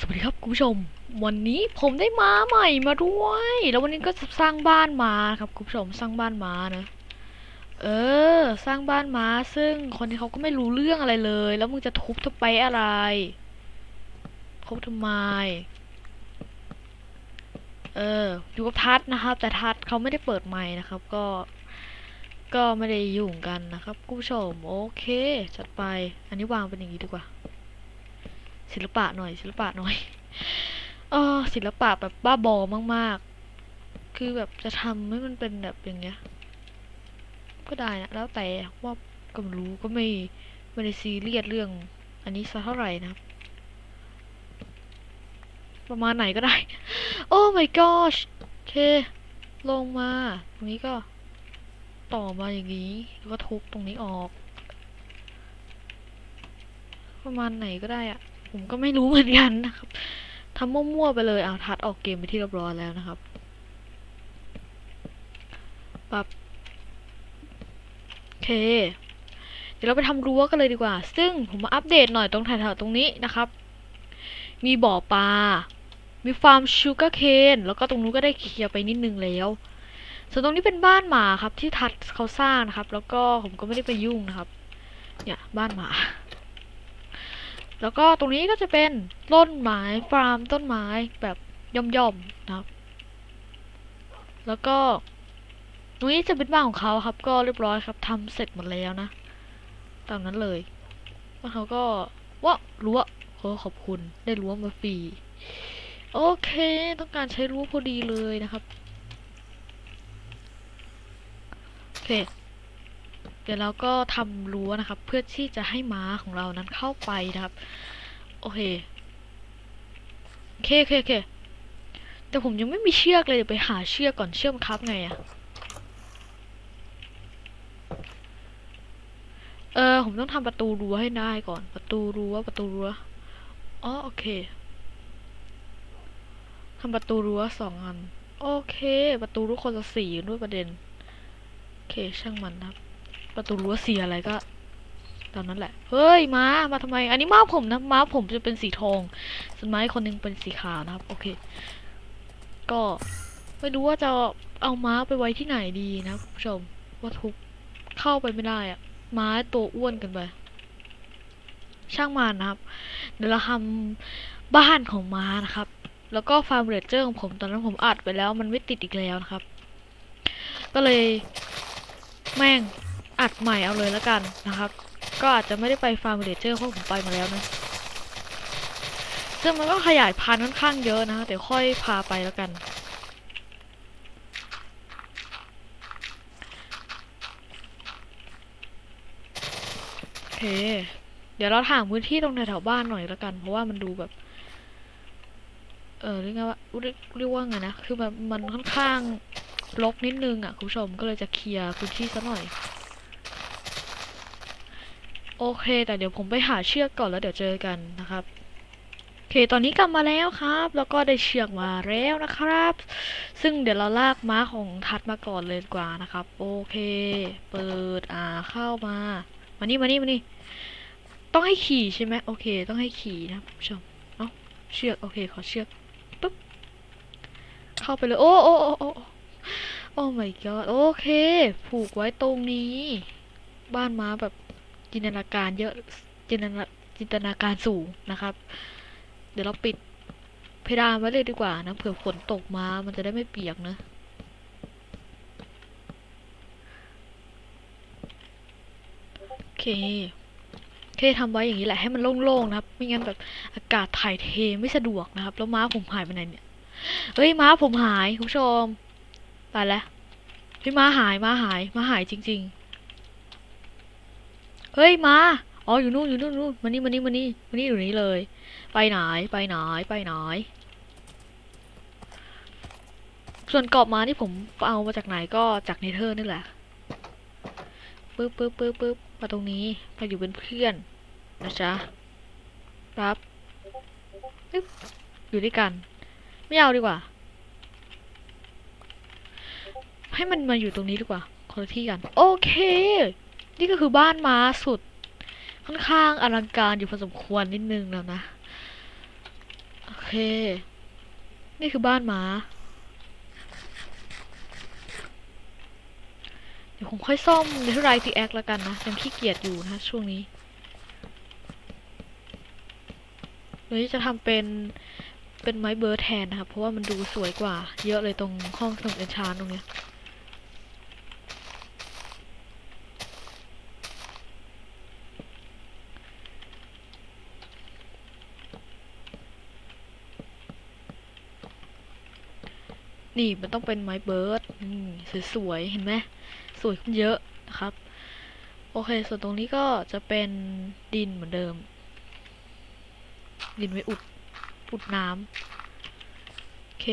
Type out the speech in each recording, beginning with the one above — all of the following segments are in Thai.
สวัสดีครับคุณผู้ชม วันนี้ผมได้ม้าใหม่มาด้วย แล้ววันนี้ก็จะสร้างบ้านม้าครับคุณผู้ชมสร้างบ้านม้านะ เออ สร้างบ้านม้าซึ่งคนที่เขาก็ไม่รู้เรื่องอะไรเลย แล้วมึงจะทุบทำไปอะไรทุบทำไมเอออยู่กับทัศนะครับ แต่ทัศเขาไม่ได้เปิดไมค์นะครับ ก็ ก็ไม่ได้ยุ่งกันนะครับคุณผู้ชม โอเคจัดไป อันนี้วางเป็นอย่างนี้ดีกว่า ศิลปะหน่อยศิลปะหน่อยเออศิลปะแบบบ้าบอมาก ๆ คือแบบจะทำให้มันเป็นแบบอย่างเงี้ย ก็ได้นะ แล้วแต่ว่าก็รู้ก็ไม่ไม่ได้ซีเรียสเรื่อง อันนี้สักเท่าไหร่นะ ประมาณไหนก็ได้ โอ้ my gosh โอเค ลงมา ตรงนี้ก็ต่อมาอย่างนี้ แล้วก็ทุบตรงนี้ออก ประมาณไหนก็ได้อะ ผมก็ไม่รู้เหมือนกันนะครับทำมั่วๆไปเลยเอาทัดออกเกมไปที่เรียบร้อยแล้วนะครับปับโอเค เดี๋ยวเราไปทำรั้วกันเลยดีกว่า ซึ่งผมมาอัปเดตหน่อยตรงแถวๆตรงนี้นะครับ มีบ่อปลา มีฟาร์มชูการ์เคน แล้วก็ตรงนู้นก็ได้เคลียร์ไปนิดนึงแล้วส่วนตรงนี้เป็นบ้านหมาครับที่ทัดเขาสร้างนะครับ แล้วก็ผมก็ไม่ได้ไปยุ่งนะครับ เนี่ยบ้านหมา แล้วก็ตรงนี้ก็จะเป็นต้นไม้ฟาร์มต้นไม้แบบย่อมๆนะครับ แล้วก็ตรงนี้จะเป็นบ้านของเขาครับ ก็เรียบร้อยครับทำเสร็จหมดแล้วนะตามนั้นเลยแล้วเขาก็ว่ารั้วเออขอบคุณได้รั้วมาฟรีโอเค ต้องการใช้รั้วพอดีเลยนะครับโอเค ดี๋ยวเราก็ทำรั้วนะครับ เพื่อที่จะให้ม้าของเรานั้นเข้าไปนะครับ โอเคโอเคโอเคโอเคแต่ผมยังไม่มีเชือกเลยเดี๋ยวไปหาเชือกก่อนเชื่อมครับไงอะเออผมต้องทำประตูรั้วให้ได้ก่อน ประตูรั้วประตูรั้วอ๋อโอเคทำประตูรั้วสองอัน โอเค ประตูรั้วคนละสี่ด้วยประเด็น โอเคช่างมันนะครับ ประตูรั้วสีอะไรก็ ตอนนั้นแหละ เฮ้ยม้ามาทำไม อันนี้ม้าผมนะม้าผมจะเป็นสีทองส่วนไม้คนหนึงเป็นสีขาวนะครับ โอเค ก็ไม่รู้ว่าจะเอาม้าไปไว้ที่ไหนดีนะคุณผู้ชมว่าทุกเข้าไปไม่ได้อะม้าตัวอ้วนกันไปช่างมันนะครับ เดี๋ยวเราทำบ้านของม้านะครับ แล้วก็ฟาร์มเรเจอร์ของผมตอนนั้นผมอัดไปแล้ว มันไม่ติดอีกแล้วนะครับ ก็เลยแม่ง อัดใหม่เอาเลยแล้วกันนะครับ ก็อาจจะไม่ได้ไปฟาร์มเดเจอร์เพราะผมไปมาแล้วนะ ซึ่งมันก็ขยายพันธุ์ค่อนข้างเยอะนะเดี๋ยวค่อยพาไปแล้วกันโอเค เดี๋ยวเราถางพื้นที่ตรงแถวๆบ้านหน่อยแล้วกัน เพราะว่ามันดูแบบ เออเรียกว่าเรียกเรียกว่าไงนะ คือแบบมันค่อนข้างรกนิดนึงอะคุณผู้ชมก็เลยจะเคลียร์พื้นที่ซะหน่อย โอเค แต่เดี๋ยวผมไปหาเชือกก่อนแล้วเดี๋ยวเจอกันนะครับโอเค ตอนนี้กลับมาแล้วครับ แล้วก็ได้เชือกมาแล้วนะครับ ซึ่งเดี๋ยวเราลากม้าของทัดมาก่อนเลยดีกว่านะครับ โอเค เปิดอ่าเข้ามา มานี่มานี่มานี่ ต้องให้ขี่ใช่ไหมโอเค ต้องให้ขี่นะคุณผู้ชม เอ้าเชือกโอเค ขอเชือกปุ๊บ เข้าไปเลย โอ้โอ้โอ้โอ้โอ้ my god โอเค ผูกไว้ตรงนี้ บ้านม้าแบบ จินตนาการเยอะจินตนาจินตนาการสูงนะครับ เดี๋ยวเราปิดเพดานไว้เลยดีกว่านะเผื่อฝนตกมา มันจะได้ไม่เปียกนะโอเคโอเคทำไว้อย่างนี้แหละให้มันโล่งๆนะครับ ไม่งั้นแบบอากาศถ่ายเทไม่สะดวกนะครับ แล้วม้าผมหายไปไหนเนี่ยเฮ้ยม้าผมหายคุณผู้ชมตายแล้วเฮ้ยม้าหายม้าหายม้าหายจริง ๆ เฮ้ยมา อ๋ออยู่นู่นอยู่นู่นนู่นมานี่มานี่มานี่มานี่อยู่นี่เลย ไปไหนไปไหนไปไหน ส่วนกรอบมาที่ผมเอามาจากไหนก็จากเนเธอร์นี่แหละปึ๊บปึ๊บปึ๊บปึ๊บมาตรงนี้มาอยู่เป็นเพื่อนนะจ๊ะครับปึ๊บอยู่ด้วยกัน ไม่เอาดีกว่า ให้มันมาอยู่ตรงนี้ดีกว่าคนละที่กัน โอเค นี่ก็คือบ้านม้าสุด ค่อนข้างอลังการอยู่พอสมควรนิดนึงแล้วนะ โอเค นี่คือบ้านม้า เดี๋ยวผมค่อยซ่อมในทุไรพีแอคแล้วกันนะยังขี้เกียจอยู่นะช่วงนี้เดี๋ยวจะทำเป็นเป็นไม้เบอร์แทนนะครับ เพราะว่ามันดูสวยกว่า เยอะเลยตรงห้องสมุดเอนชานตรงเนี้ย นี่มันต้องเป็นไม้เบิร์ดนี่สวยๆเห็นไหมสวยขึ้นเยอะนะครับ โอเค ส่วนตรงนี้ก็จะเป็นดินเหมือนเดิม ดินไว้อุดอุดน้ำโอเค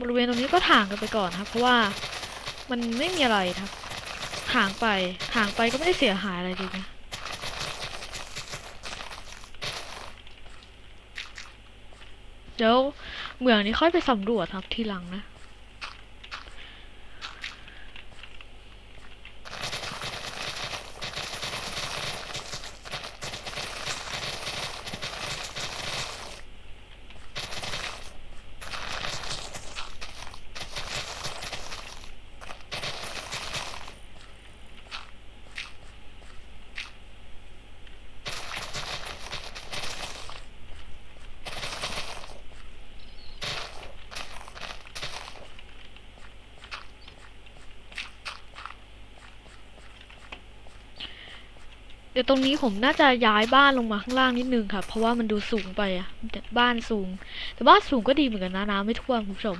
บริเวณตรงนี้ก็ถางกันไปก่อนครับ เพราะว่ามันไม่มีอะไรครับถางไปถางไปก็ไม่ได้เสียหายอะไรเลยนะเดี๋ยว เหมืองนี้ค่อยไปสำรวจครับทีหลังนะ เดี๋ยวตรงนี้ผมน่าจะย้ายบ้านลงมาข้างล่างนิดนึงครับเพราะว่ามันดูสูงไปอะบ้านสูง แต่บ้านสูงก็ดีเหมือนกันนะน้ำไม่ท่วมคุณผู้ชม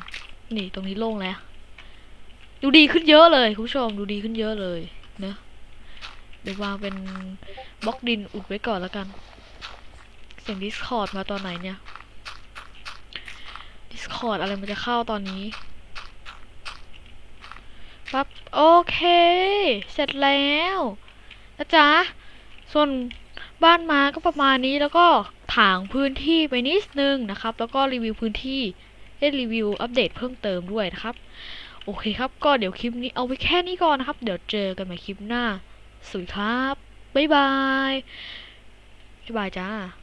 นี่ตรงนี้โล่งแล้ว ดูดีขึ้นเยอะเลยคุณผู้ชมดูดีขึ้นเยอะเลยเนอะเดี๋ยววางเป็นบล็อกดินอุดไว้ก่อนแล้วกัน เสียง Discord มาตอนไหนเนี่ย Discord อะไรมันจะเข้าตอนนี้ปั๊บโอเค เสร็จแล้วนะจ๊ะ ส่วนบ้านมาก็ประมาณนี้แล้วก็ถางพื้นที่ไปนิดนึงนะครับ แล้วก็รีวิวพื้นที่ได้รีวิวอัปเดตเพิ่มเติมด้วยนะครับ โอเคครับก็เดี๋ยวคลิปนี้เอาไว้แค่นี้ก่อนนะครับ เดี๋ยวเจอกันใหม่คลิปหน้าสวัสดีครับบ๊ายบายบ๊ายบายจ้า